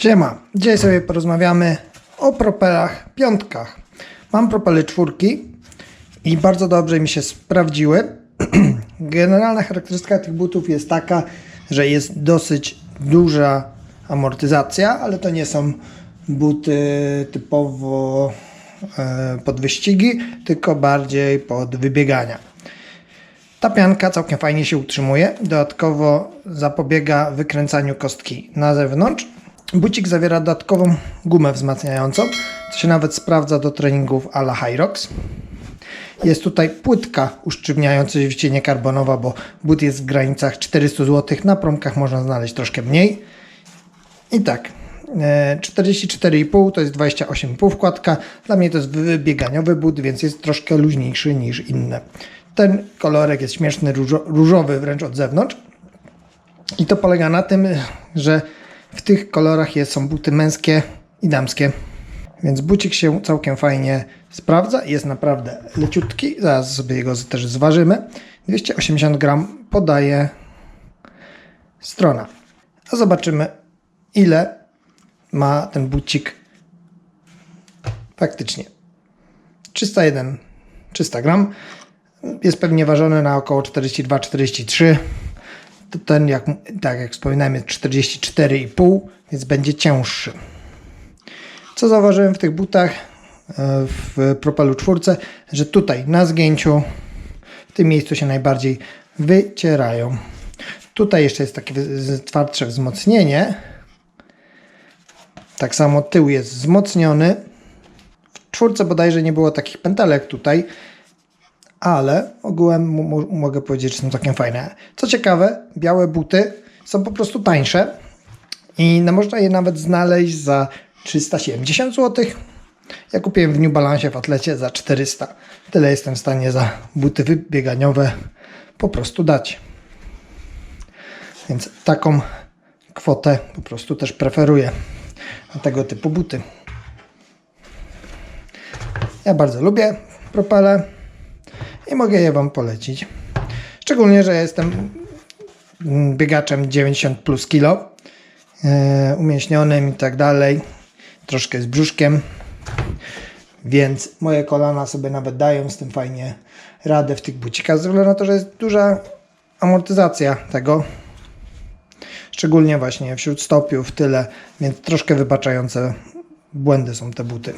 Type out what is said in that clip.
Siema, dzisiaj sobie porozmawiamy o propelach piątkach. Mam propely czwórki i bardzo dobrze mi się sprawdziły. Generalna charakterystyka tych butów jest taka, że jest dosyć duża amortyzacja, ale to nie są buty typowo e, pod wyścigi, tylko bardziej pod wybiegania. Ta pianka całkiem fajnie się utrzymuje. Dodatkowo zapobiega wykręcaniu kostki na zewnątrz. Bucik zawiera dodatkową gumę wzmacniającą, co się nawet sprawdza do treningów a la Hyrox. Jest tutaj płytka usztywniająca, oczywiście nie karbonowa, bo but jest w granicach 400 zł. Na promkach można znaleźć troszkę mniej. I tak, e, 44,5 to jest 28,5 wkładka. Dla mnie to jest wybieganiowy but, więc jest troszkę luźniejszy niż inne. Ten kolorek jest śmieszny, różo, różowy wręcz od zewnątrz. I to polega na tym, że w tych kolorach jest, są buty męskie i damskie. Więc bucik się całkiem fajnie sprawdza. Jest naprawdę leciutki. Zaraz sobie jego też zważymy. 280 gram podaje strona. A zobaczymy, ile ma ten bucik faktycznie. 301 300 gram. Jest pewnie ważony na około 42-43. Ten, jak, tak jak wspominałem, jest 44,5, więc będzie cięższy. Co zauważyłem w tych butach e, w Propelu 4, że tutaj na zgięciu w tym miejscu się najbardziej wycierają. Tutaj jeszcze jest takie twardsze wzmocnienie. Tak samo tył jest wzmocniony. W czwórce bodajże nie było takich pętelek tutaj, ale ogółem mogę powiedzieć, że są całkiem fajne. Co ciekawe, białe buty są po prostu tańsze i no, można je nawet znaleźć za 370 zł. Ja kupiłem w New Balance w atlecie za 400. Tyle jestem w stanie za buty wybieganiowe po prostu dać. Więc taką kwotę po prostu też preferuję na tego typu buty. Ja bardzo lubię propele i mogę je Wam polecić. Szczególnie, że jestem biegaczem 90 plus kilo, e, umięśnionym i tak dalej, troszkę z brzuszkiem, więc moje kolana sobie nawet dają z tym fajnie radę w tych bucikach, ze względu na to, że jest duża amortyzacja tego, szczególnie właśnie wśród stopiów, tyle, więc troszkę wybaczające błędy są te buty.